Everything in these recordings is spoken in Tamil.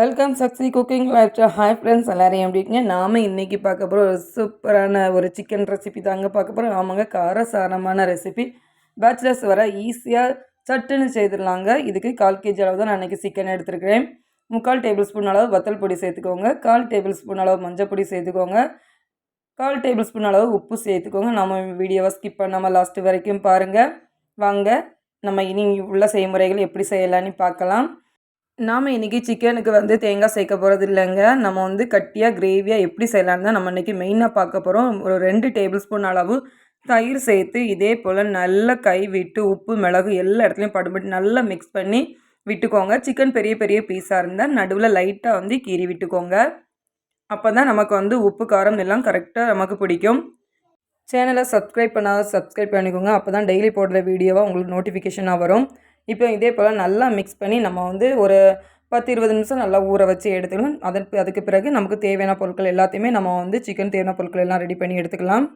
Welcome Sakshi cooking life hi friends எல்லாரும் எப்படி இருக்கீங்க? நாம் இன்றைக்கி பார்க்க போகிற ஒரு சூப்பரான ஒரு சிக்கன் ரெசிபி தாங்க பார்க்க போகிறோம் ஆமாங்க காரசாரமான ரெசிபி பேச்சுலர்ஸ் வர ஈஸியாக சட்டுன்னு செய்திடலாங்க. இதுக்கு கால் கேஜி அளவு தான் நான் இன்றைக்கி சிக்கன் எடுத்துருக்கிறேன். முக்கால் டேபிள் ஸ்பூன் அளவு வத்தல் பொடி சேர்த்துக்கோங்க. கால் டேபிள் ஸ்பூன் அளவு மஞ்சள் பொடி சேர்த்துக்கோங்க. கால் டேபிள் ஸ்பூன் அளவு உப்பு சேர்த்துக்கோங்க. நம்ம வீடியோவை ஸ்கிப் பண்ணாமல் லாஸ்ட்டு வரைக்கும் பாருங்கள் வாங்க நம்ம இனி உள்ள செய்முறைகள் எப்படி செய்யலான்னு பார்க்கலாம். நாம் இன்றைக்கி சிக்கனுக்கு வந்து தேங்காய் சேர்க்க போகிறது இல்லைங்க. நம்ம வந்து கட்டியாக கிரேவியாக எப்படி செய்யலான்னு தான் நம்ம இன்றைக்கி மெயினாக பார்க்க போகிறோம் ஒரு ரெண்டு டேபிள் ஸ்பூன் அளவு தயிர் சேர்த்து இதே போல் நல்லா கை விட்டு உப்பு மிளகு எல்லா இடத்துலையும் படுபட்டு நல்லா மிக்ஸ் பண்ணி விட்டுக்கோங்க. சிக்கன் பெரிய பெரிய பீஸாக இருந்தால் நடுவில் லைட்டாக வந்து கீறி விட்டுக்கோங்க. அப்போ தான் நமக்கு வந்து உப்பு காரம் எல்லாம் கரெக்டாக நமக்கு பிடிக்கும். சேனலை சப்ஸ்கிரைப் பண்ணாத சப்ஸ்கிரைப் பண்ணிக்கோங்க. அப்போ தான் டெய்லி போடுற வீடியோவாக உங்களுக்கு நோட்டிஃபிகேஷனாக வரும். இப்போ இதே போல் நல்லா மிக்ஸ் பண்ணி நம்ம வந்து ஒரு பத்து இருபது நிமிஷம் நல்லா ஊற வச்சு எடுத்துக்கணும். அதற்கு அதுக்கு பிறகு நமக்கு தேவையான பொருட்கள் எல்லாத்தையுமே நம்ம வந்து சிக்கன் தேவையான பொருட்கள் எல்லாம் ரெடி பண்ணி எடுத்துக்கலாம்.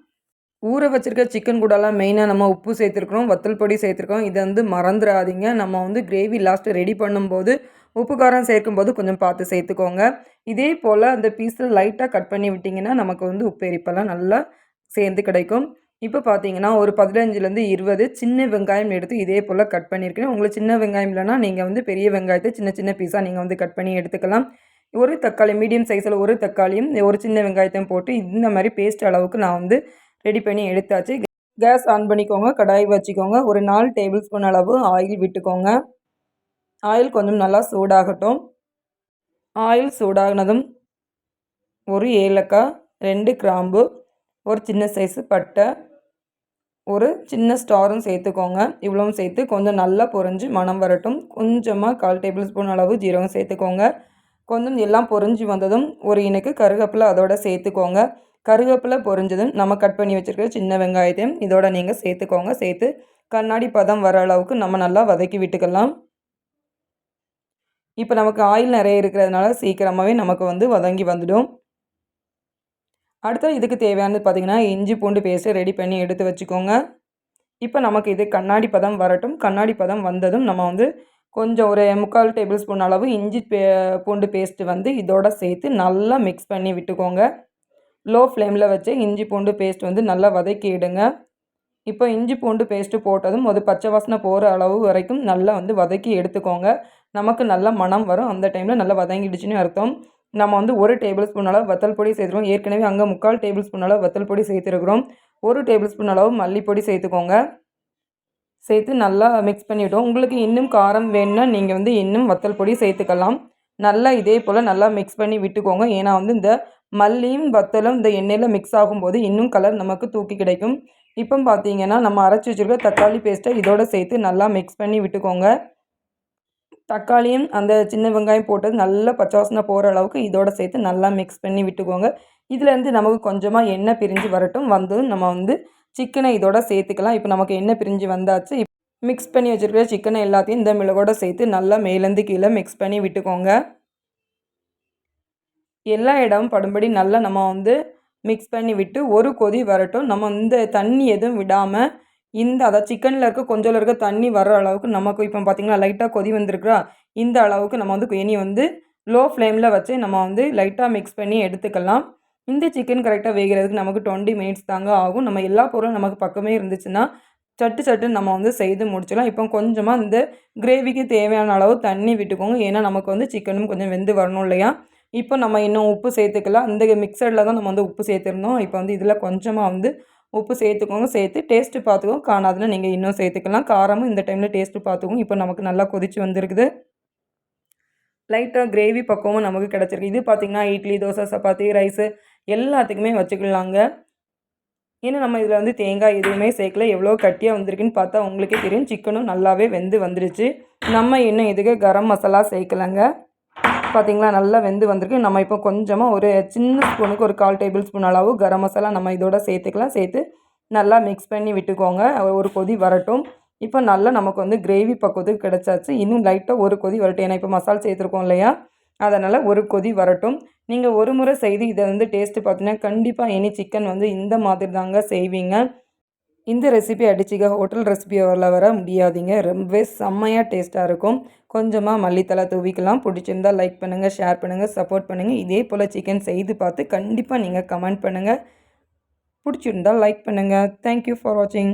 ஊற வச்சுருக்க சிக்கன் கூடலாம் மெயினாக நம்ம உப்பு சேர்த்துருக்குறோம் வத்தல் பொடி சேர்த்துருக்கோம். இதை வந்து மறந்துடாதீங்க நம்ம வந்து கிரேவி லாஸ்ட்டு ரெடி பண்ணும்போது உப்பு காரம் சேர்க்கும்போது கொஞ்சம் பார்த்து சேர்த்துக்கோங்க. இதே போல் அந்த பீஸில் லைட்டாக கட் பண்ணி விட்டிங்கன்னா நமக்கு வந்து உப்பு எரிப்பெல்லாம் நல்லா சேர்ந்து கிடைக்கும். இப்போ பார்த்தீங்கன்னா ஒரு பதினஞ்சுலேருந்து இருபது சின்ன வெங்காயம் எடுத்து இதே போல் கட் பண்ணியிருக்கேன். உங்களுக்கு சின்ன வெங்காயம் இல்லைனா நீங்கள் வந்து பெரிய வெங்காயத்தை சின்ன சின்ன பீஸாக நீங்கள் வந்து கட் பண்ணி எடுத்துக்கலாம். ஒரு தக்காளி மீடியம் சைஸில் ஒரு தக்காளியும் ஒரு சின்ன வெங்காயத்தையும் போட்டு இந்த மாதிரி பேஸ்ட் அளவுக்கு நான் வந்து ரெடி பண்ணி எடுத்தாச்சு. கேஸ் ஆன் பண்ணிக்கோங்க கடாய் வச்சுக்கோங்க. ஒரு நாலு டேபிள் ஸ்பூன் அளவு ஆயில் விட்டுக்கோங்க. ஆயில் கொஞ்சம் நல்லா சூடாகட்டும். ஆயில் சூடாகினதும் ஒரு ஏலக்காய் ரெண்டு கிராம்பு ஒரு சின்ன சைஸு பட்டை ஒரு சின்ன ஸ்டாரும் சேர்த்துக்கோங்க. இவ்வளவும் சேர்த்து கொஞ்சம் நல்லா பொறிஞ்சு மனம் வரட்டும். கொஞ்சமாக கால் டேபிள் ஸ்பூன் அளவு ஜீரகம் சேர்த்துக்கோங்க. கொஞ்சம் எல்லாம் பொறிஞ்சு வந்ததும் ஒரு இணைக்கு கருகப்பில் அதோட சேர்த்துக்கோங்க. கருவேப்பிலை பொறிஞ்சதும் நம்ம கட் பண்ணி வச்சுருக்க சின்ன வெங்காயத்தையும் இதோட நீங்கள் சேர்த்துக்கோங்க. சேர்த்து கண்ணாடி பதம் வர அளவுக்கு நம்ம நல்லா வதக்கி விட்டுக்கலாம். இப்போ நமக்கு ஆயில் நிறைய இருக்கிறதுனால சீக்கிரமாகவே நமக்கு வந்து வதங்கி வந்துடும். அடுத்தது இதுக்கு தேவையானது பார்த்திங்கன்னா இஞ்சி பூண்டு பேஸ்ட்டு ரெடி பண்ணி எடுத்து வச்சுக்கோங்க. இப்போ நமக்கு இது கண்ணாடி பதம் வரட்டும். கண்ணாடி பதம் வந்ததும் நம்ம வந்து கொஞ்சம் ஒரு முக்கால் டேபிள் ஸ்பூன் அளவு இஞ்சி பே பூண்டு பேஸ்ட்டு வந்து இதோட சேர்த்து நல்லா மிக்ஸ் பண்ணி விட்டுக்கோங்க. லோ ஃப்ளேமில் வச்சு இஞ்சி பூண்டு பேஸ்ட் வந்து நல்லா வதக்கிடுங்க இப்போ இஞ்சி பூண்டு பேஸ்ட்டு போட்டதும் ஒரு பச்சை வாசனை போகிற அளவு வரைக்கும் நல்லா வந்து வதக்கி எடுத்துக்கோங்க. நமக்கு நல்ல மனம் வரும். அந்த டைமில் நல்லா வதங்கிடுச்சுன்னு அர்த்தம். நம்ம வந்து ஒரு டேபிள் ஸ்பூன் அளவு வத்தல் பொடி சேர்த்துருவோம். ஏற்கனவே அங்கே முக்கால் டேபிள் ஸ்பூன் அளவு வத்தல் பொடி சேர்த்துருக்குறோம். ஒரு டேபிள் ஸ்பூன் அளவு மல்லிப்பொடி சேர்த்துக்கோங்க. சேர்த்து நல்லா மிக்ஸ் பண்ணிவிட்டோம் உங்களுக்கு இன்னும் காரம் வேணும்னா நீங்கள் வந்து இன்னும் வத்தல் பொடி சேர்த்துக்கலாம். நல்லா இதே போல் நல்லா மிக்ஸ் பண்ணி விட்டுக்கோங்க. ஏன்னா வந்து இந்த மல்லியும் வத்தலும் இந்த எண்ணெயில் மிக்ஸ் ஆகும்போது இன்னும் கலர் நமக்கு தூக்கி கிடைக்கும். இப்போ பார்த்தீங்கன்னா நம்ம அரைச்சி வச்சுருக்க தக்காளி பேஸ்ட்டை இதோடு சேர்த்து நல்லா மிக்ஸ் பண்ணி விட்டுக்கோங்க. தக்காளியும் அந்த சின்ன வெங்காயம் போட்டது நல்லா பச்சை வாசனை போகிற அளவுக்கு இதோட சேர்த்து நல்லா மிக்ஸ் பண்ணி விட்டுக்கோங்க. இதுலேருந்து நமக்கு கொஞ்சமாக எண்ணெய் பிரிஞ்சு வரட்டும். வந்ததும் நம்ம வந்து சிக்கனை இதோட சேர்த்துக்கலாம். இப்போ நமக்கு எண்ணெய் பிரிஞ்சு வந்தாச்சு. மிக்ஸ் பண்ணி வச்சுருக்கிற சிக்கனை எல்லாத்தையும் இந்த மிளகோட சேர்த்து நல்லா மேலேருந்து கீழே மிக்ஸ் பண்ணி விட்டுக்கோங்க. எல்லா இடமும் படும்படி நல்லா நம்ம வந்து மிக்ஸ் பண்ணி விட்டு ஒரு கொதி வரட்டும். நம்ம இந்த தண்ணி எதுவும் விடாமல் இந்த அதாவது சிக்கனில் இருக்க கொஞ்சம் இருக்க தண்ணி வர அளவுக்கு நமக்கு இப்போ பார்த்திங்கன்னா லைட்டாக கொதி வந்திருக்குறா. இந்த அளவுக்கு நம்ம வந்து இனி வந்து லோ ஃப்ளேமில் வச்சு நம்ம வந்து லைட்டாக மிக்ஸ் பண்ணி எடுத்துக்கலாம். இந்த சிக்கன் கரெக்டாக வேகிறதுக்கு நமக்கு டுவெண்ட்டி மினிட்ஸ் தாங்க ஆகும். நம்ம எல்லா பொருளும் நமக்கு பக்கமே இருந்துச்சுன்னா சட்டு சட்டுன்னு நம்ம வந்து செய்து முடிச்சிடலாம். இப்போ கொஞ்சமாக இந்த கிரேவிக்கு தேவையான அளவு தண்ணி விட்டுக்கோங்க. ஏன்னா நமக்கு வந்து சிக்கனும் கொஞ்சம் வெந்து வரணும் இல்லையா? இப்போ நம்ம இன்னும் உப்பு சேர்த்துக்கலாம். இந்த மிக்சரில் தான் நம்ம வந்து உப்பு சேர்த்துருந்தோம். இப்போ வந்து இதில் கொஞ்சமாக வந்து உப்பு சேர்த்துக்கோங்க சேர்த்து டேஸ்ட்டு பார்த்துக்கோங்க காணாதில். நீங்கள் இன்னும் சேர்த்துக்கலாம். காரமும் இந்த டைமில் டேஸ்ட்டு பார்த்துக்கோங்க இப்போ நமக்கு நல்லா கொதிச்சு வந்திருக்குது. லைட்டாக கிரேவி பக்கமும் நமக்கு கிடச்சிருக்கு. இது பார்த்திங்கன்னா இட்லி தோசை சப்பாத்தி ரைஸு எல்லாத்துக்குமே வச்சுக்கலாங்க. ஏன்னா நம்ம இதில் வந்து தேங்காய் எதுவுமே சேர்க்கல. எவ்வளோ கட்டியாக வந்திருக்குன்னு பார்த்தா உங்களுக்கே தெரியும். சிக்கனும் நல்லாவே வெந்து வந்துடுச்சு நம்ம இன்னும் இதுக்கு கரம் மசாலா சேர்க்கலைங்க? பார்த்திங்களா நல்லா வெந்து வந்திருக்கு. நம்ம இப்போ கொஞ்சமாக ஒரு சின்ன ஸ்பூனுக்கு ஒரு கால் டேபிள் ஸ்பூன் அளவு கரம் மசாலா நம்ம இதோட சேர்த்துக்கலாம். சேர்த்து நல்லா மிக்ஸ் பண்ணி விட்டுக்கோங்க. ஒரு கொதி வரட்டும். இப்போ நல்லா நமக்கு வந்து கிரேவி பக்குவத்துக்கு கிடச்சாச்சு. இன்னும் லைட்டாக ஒரு கொதி வரட்டும். ஏன்னா இப்போ மசாலா சேர்த்துருக்கோம் இல்லையா? அதனால் ஒரு கொதி வரட்டும். நீங்கள் ஒரு முறை செய்து இதை வந்து டேஸ்ட்டு பார்த்தீங்கன்னா கண்டிப்பாக எனி சிக்கன் வந்து இந்த மாதிரி தாங்க செய்வீங்க. இந்த ரெசிபி அடிச்சிக்க ஹோட்டல் ரெசிபியில் வர முடியாதீங்க. ரொம்பவே செம்மையாக டேஸ்ட்டாக இருக்கும். கொஞ்சமாக மல்லித்தலை தூவிக்கலாம். பிடிச்சிருந்தா லைக் பண்ணுங்கள் ஷேர் பண்ணுங்கள் சப்போர்ட் பண்ணுங்கள் இதே போல் சிக்கன் செய்து பார்த்து கண்டிப்பாக நீங்கள் கமெண்ட் பண்ணுங்கள் பிடிச்சிருந்தா லைக் பண்ணுங்கள் தேங்க்யூ ஃபார் வாட்சிங்